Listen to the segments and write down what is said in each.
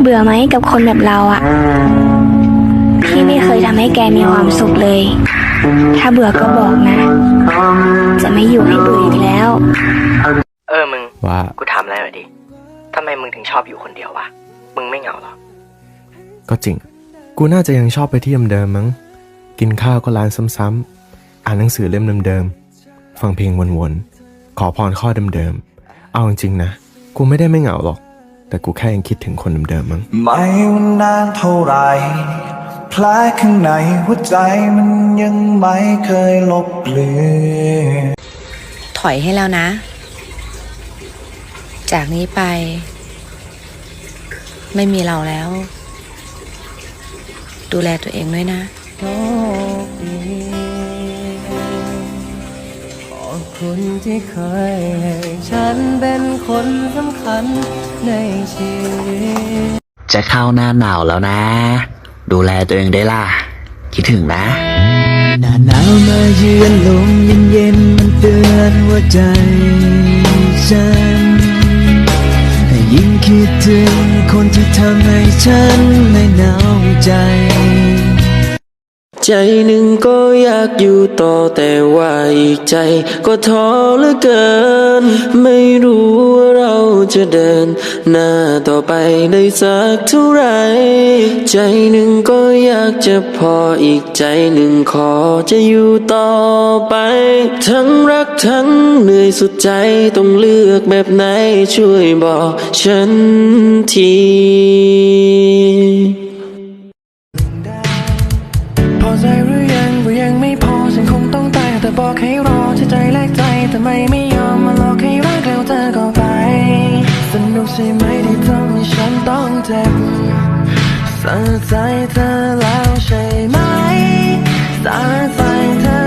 เบื่อไหมกับคนแบบเราอะพี่ไม่เคยทำให้แกมีความสุขเลย ถ้าเบื่อก็บอกนะ จะไม่อยู่ให้เบื่ออีกแล้ว เออมึง ว่ากูถามอะไรหน่อยดิทำไมมึงถึงชอบอยู่คนเดียววะ มึงไม่เหงาเหรอ ก็จริง กูน่าจะยังชอบไปที่เดิมๆมั้ง กินข้าวก็ร้านซ้ำๆ อ่านหนังสือเล่มเดิมๆ ฟังเพลงวนๆ ขอพรข้อเดิมๆ เอาจริงๆนะ กูไม่ได้ไม่เหงาหรอก แต่กูแค่ยังคิดถึงคนเดิมๆมั้งไม่ว่านานเท่าไหรแผลข้างในหัวใจมันยังไม่เคยลบเลือนถอยให้แล้วนะ จากนี้ไป ไม่มีเราแล้ว ดูแลตัวเองด้วยนะขอบ คุณที่เคยให้ฉันเป็นคนสำคัญในชีวิต จะเข้าหน้าหนาวแล้วนะ ดูแลตัวเองได้วยล่ะ คิดถึงนะ หน้าหนาวมาเยือนลมเย็นเย็นๆมันเตือนหัวใจฉันให้ยิ่งคิดถึงคนที่ทำให้ฉันไม่หนาวใจ ใจหนึ่งก็อยากอยู่ต่อแต่ว่าอีกใจก็ท้อเหลือเกิน ไม่รู้ว่าเราจะเดิน หน้าต่อไปได้สักเท่าไหรใจหนึ่งก็อยากจะพออีกใจหนึ่งขอจะอยู่ต่อไป ทั้งรักทั้งเหนื่อยสุดใจต้องเลือกแบบไหนช่วยบอกฉันที ไม่ไม่ยอมมาหลอกให้รักแล้วเธอก็ไป สนุกใช่ไหมที่ทำให้ฉันต้องเจ็บสะใจเธอแล้วใช่ไหมสะใจเธอ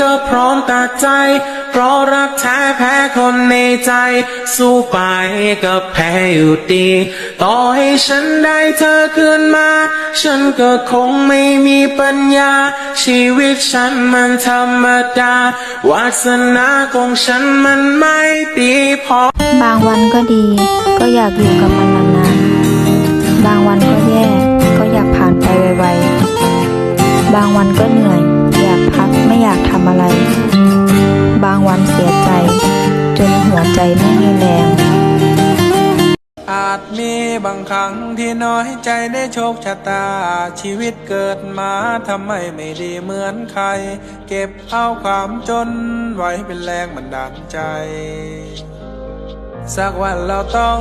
ก็พร้อมตัดใจ เพราะรักแท้แพ้คนในใจ สู้ไปก็แพ้อยู่ดี ต่อให้ฉันได้เธอคืนมา ฉันก็คงไม่มีปัญญา ชีวิตฉันมันธรรมดาวาสนาของฉันมันไม่ดีพอบางวันก็ดี ก็อยากอยู่กับมัน ครั้งที่น้อยใจได้โชคชะตา ชีวิตเกิดมาทำไมไม่ดีเหมือนใคร เก็บเอาความจนไว้เป็นแรงบันดาลใจ สักวันเราต้อง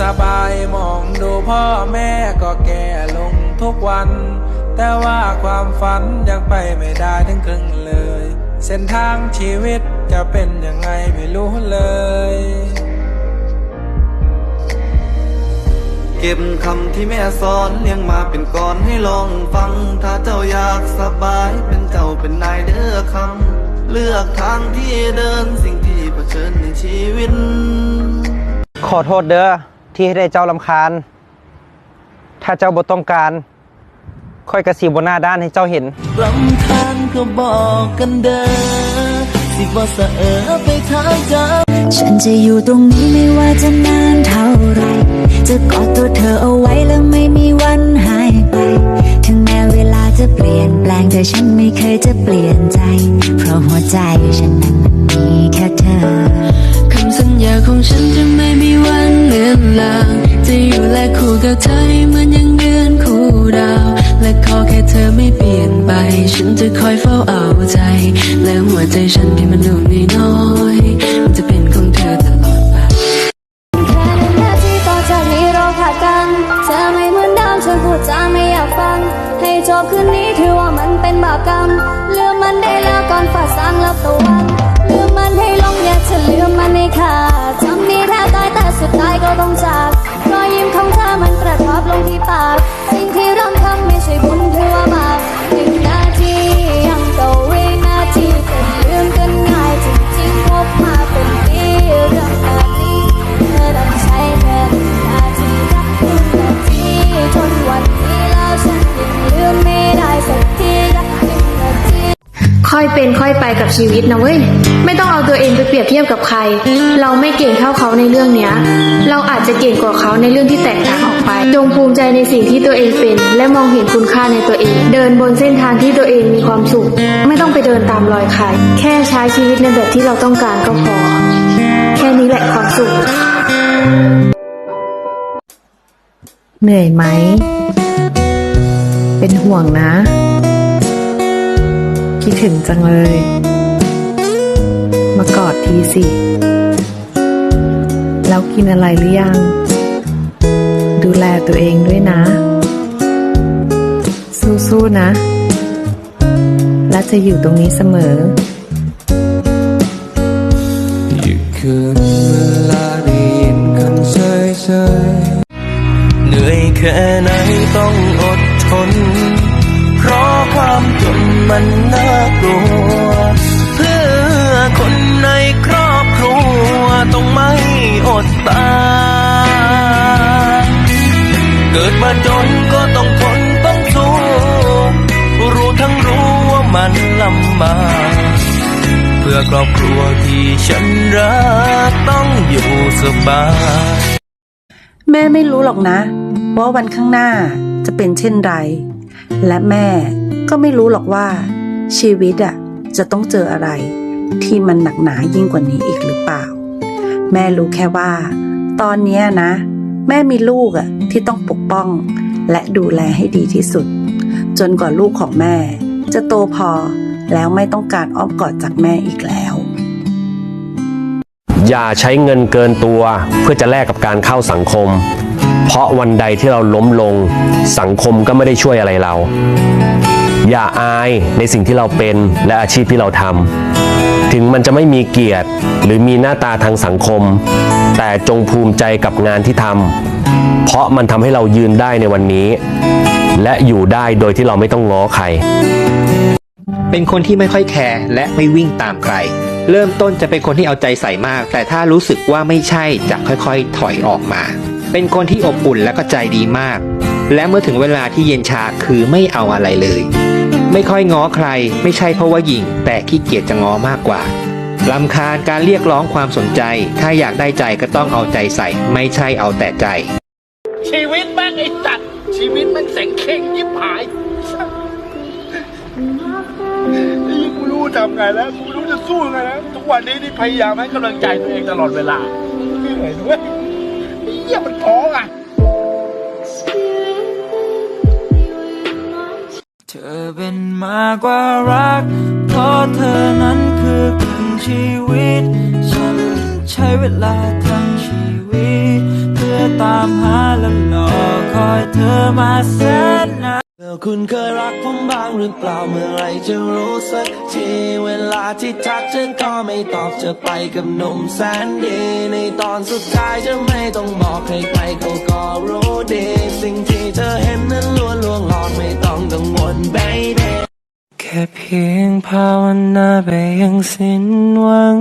สบายมองดูพ่อแม่ก็แก่ลงทุกวัน แต่ว่าความฝันยังไปไม่ได้ถึงครึ่งเลย เส้นทางชีวิตจะเป็นยังไงไม่รู้เลย ก็บคำที่แม่สอนเลี้ยงมาเป็นก่อนให้ลองฟัง ถ้าเจ้าอยากสบายเป็นเจ้าเป็นนายเด้อคำเลือกทางที่เดินสิ่งที่เผชิญในชีวิต ขอโทษเด้อที่ให้ได้เจ้าลำคาญ ถ้าเจ้าบ่ต้องการ ค่อยกระสีบนหน้าด้านให้เจ้าเห็นรำคาญก็บอกกันเด้อสิบ่สะเออไปทางเจ้าฉันจะอยู่ตรงนี้ไม่ว่าจะนานเท่าไร จะกอดตัวเธอเอาไว้แล้วไม่มีวันหายไป ถึงแม้เวลาจะเปลี่ยนแปลงแต่ฉันไม่เคยจะเปลี่ยนใจ เพราะหัวใจฉันนั้นมันมีแค่เธอ คำสัญญาของฉันจะไม่มีวันเลือนลาง จะอยู่และคู่กับเธอให้เหมือนยังเดือนคู่ดาว และขอแค่เธอไม่เปลี่ยนไป ฉันจะคอยเฝ้าเอาใจ และหัวใจฉันที่มันดูน้อยๆมันจะเป็น ให้จบคืนนี้ถือว่ามันเป็นบาปกรรมเลือมันได้แล้วก่อนฝ่าสางรับตะวัน ค่อยเป็นค่อยไปกับชีวิตนะเว้ย ไม่ต้องเอาตัวเองไปเปรียบเทียบกับใคร เราไม่เก่งเท่าเขาในเรื่องเนี้ย เราอาจจะเก่งกว่าเขาในเรื่องที่แตกต่างออกไป จงภูมิใจในสิ่งที่ตัวเองเป็น และมองเห็นคุณค่าในตัวเอง เดินบนเส้นทางที่ตัวเองมีความสุข ไม่ต้องไปเดินตามรอยใคร แค่ใช้ชีวิตในแบบที่เราต้องการก็พอ แค่นี้แหละความสุข เหนื่อยไหม เป็นห่วงนะ คิดถึงจังเลย มากอดทีสิ แล้วกินอะไรหรือยัง ดูแลตัวเองด้วยนะ สู้ๆนะ และจะอยู่ตรงนี้เสมออยู่คืนเวลาได้ยินคำเฉยเฉยเหนื่อยแค่ไหนต้อง มันน่ากลัว เพื่อคนในครอบครัวต้องไม่อดตายเกิดมาจนก็ต้องทนต้องสู้รู้ทั้งรู้ว่ามันลำบากเพื่อครอบครัวที่ฉันรักต้องอยู่สบาย แม่ไม่รู้หรอกนะ ว่าวันข้างหน้าจะเป็นเช่นไร และแม่ ก็ไม่รู้หรอกว่า ชีวิตอะจะต้องเจออะไร ที่มันหนักหนายิ่งกว่านี้อีกหรือเปล่า แม่รู้แค่ว่า ตอนนี้นะ แม่มีลูกอะที่ต้องปกป้อง และดูแลให้ดีที่สุด จนกว่าลูกของแม่ จะโตพอแล้วไม่ต้องการอ้อมกอดจากแม่อีกแล้ว อย่าใช้เงินเกินตัวเพื่อจะแลกกับการเข้าสังคม เพราะวันใดที่เราล้มลง สังคมก็ไม่ได้ช่วยอะไรเรา อย่าอายในสิ่งที่เราเป็นและอาชีพที่เราทำถึงมันจะไม่มีเกียรติ หรือมีหน้าตาทางสังคม แต่จงภูมิใจกับงานที่ทำเพราะมันทำให้เรายืนได้ในวันนี้ และอยู่ได้โดยที่เราไม่ต้องง้อใคร เป็นคนที่ไม่ค่อยแคร์และไม่วิ่งตามใคร เริ่มต้นจะเป็นคนที่เอาใจใส่มาก แต่ถ้ารู้สึกว่าไม่ใช่จะค่อยๆ ถอยออกมา เป็นคนที่อบอุ่นและก็ใจดีมาก และเมื่อถึงเวลาที่เย็นชาคือไม่เอาอะไรเลย ไม่ค่อยง้อใครไม่ใช่เพราะว่าหญิง แต่ขี้เกียจจะง้อมากกว่าลำคาญการเรียกร้องความสนใจ ถ้าอยากได้ใจก็ต้องเอาใจใส่ ไม่ใช่เอาแต่ใจ ชีวิตแม่งไอ้จัด ชีวิตแม่งแสงเข่งยิบหายนี่กูรู้ทำไงแล้วกูรู้จะสู้ไงแล้วทุกวันนี้นี่พยายามให้กำลังใจตัวเองตลอดเวลาเหนื่อยด้วยไอ้เหี้ยมันท้อ เธอเป็นมากกว่ารัก เพราะเธอนั้นคือครึ่งชีวิต ฉันใช้เวลาทั้งชีวิต เพื่อตามหาและรอคอยเธอมาแสนนาน แล้วคุณเคยรักผมบ้างหรือเปล่าเมื่อไรจะรู้สักทีเวลาที่ทักฉันก็ไม่ตอบจะไปกับหนุ่มแสนดี ในตอนสุดท้ายจะไม่ต้องบอกใครๆเขาก็รู้ดี สิ่งที่เธอเห็นนั้นล้วนลวงหลอกไม่ต้องกังวล baby แค่เพียงภาวนาไปยังสิ้นหวัง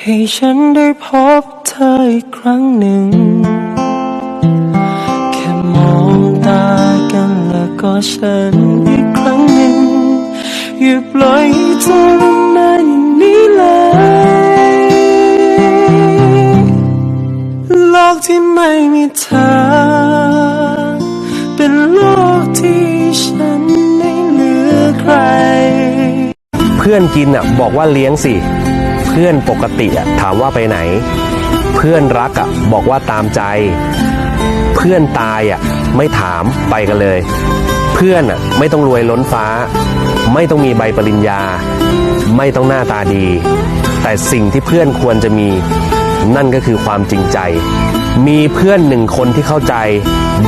ให้ฉันได้พบเธออีกครั้งหนึ่ง แล้วก็ฉันอีกครั้งหนึ่งอย่าปล่อยเธอรนานอย่างนี้เลยโลกที่ไม่มีเธอเป็นโลกที่ฉันไม่เหลือใคร เพื่อนกินอะบอกว่าเลี้ยงสิ เพื่อนปกติอะถามว่าไปไหน เพื่อนรักอะบอกว่าตามใจ เพื่อนตายอะไม่ถามไปกันเลย เพื่อนอะไม่ต้องรวยล้นฟ้า ไม่ต้องมีใบปริญญา ไม่ต้องหน้าตาดี แต่สิ่งที่เพื่อนควรจะมี นั่นก็คือความจริงใจ มีเพื่อนหนึ่งคนที่เข้าใจ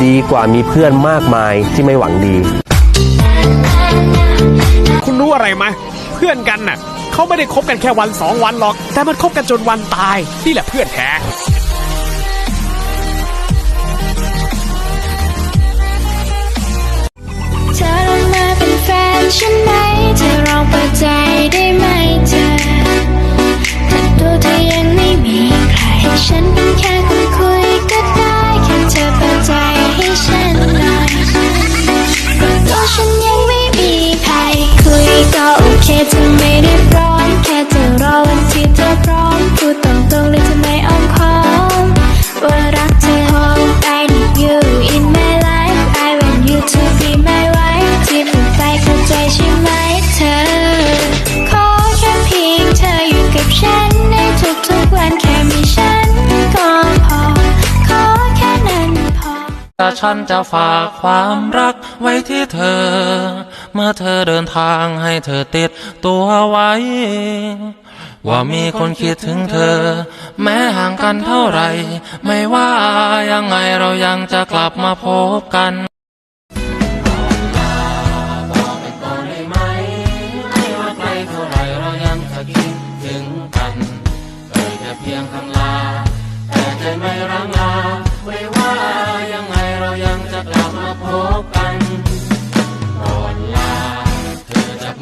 ดีกว่ามีเพื่อนมากมายที่ไม่หวังดี คุณรู้อะไรไหมเพื่อนกันน่ะเขาไม่ได้คบกันแค่วันสองวันหรอก แต่มันคบกันจนวันตายนี่แหละเพื่อนแท้ เธอลองมาเป็นแฟนฉันไหมเธอลองเปิดใจได้ไหมเธอถ้าตัวเธอยังไม่มีใครฉันเป็น ฉันจะฝากความรักไว้ที่เธอ เมื่อเธอเดินทางให้เธอติดตัวไว้ ว่ามีคนคิดถึงเธอ แม้ห่างกันเท่าไหร่ ไม่ว่ายังไงเรายังจะกลับมาพบกัน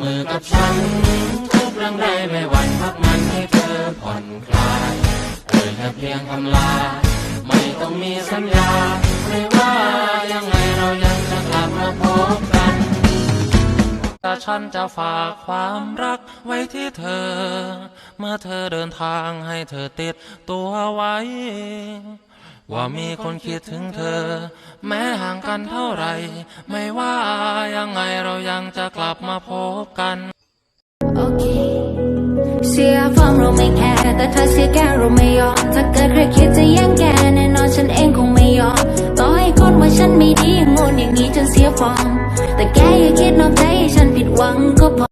มือกับฉัน ทุกเรื่องใดไม่หวั่นพักมันให้เธอผ่อนคลายเอ่ยแค่เพียงคำลา ไม่ต้องมีสัญญา ไม่ว่ายังไงเรายังจะกลับมาพบกันแต่ฉันจะฝากความรักไว้ที่เธอ เมื่อเธอเดินทางให้เธอติดตัวไว้ ว่ามีคนคิดถึงเธอ แม้ห่างกันเท่าไหร่ ไม่ว่ายังไงเรายังจะกลับมาพบกันโอเคเสียฟอร์มเราไม่แคร์แต่ถ้าเสียแก้เราไม่ยอมถ้าเกิดใครคิดจะแย่งแกแน่นอนฉันเองคงไม่ยอมต่อให้คนว่าฉันไม่ดีอย่างงูนอย่างนี้จนเสียฟอร์มแต่แกอย่าคิดนอกใจให้ฉันผิดหวังก็พอ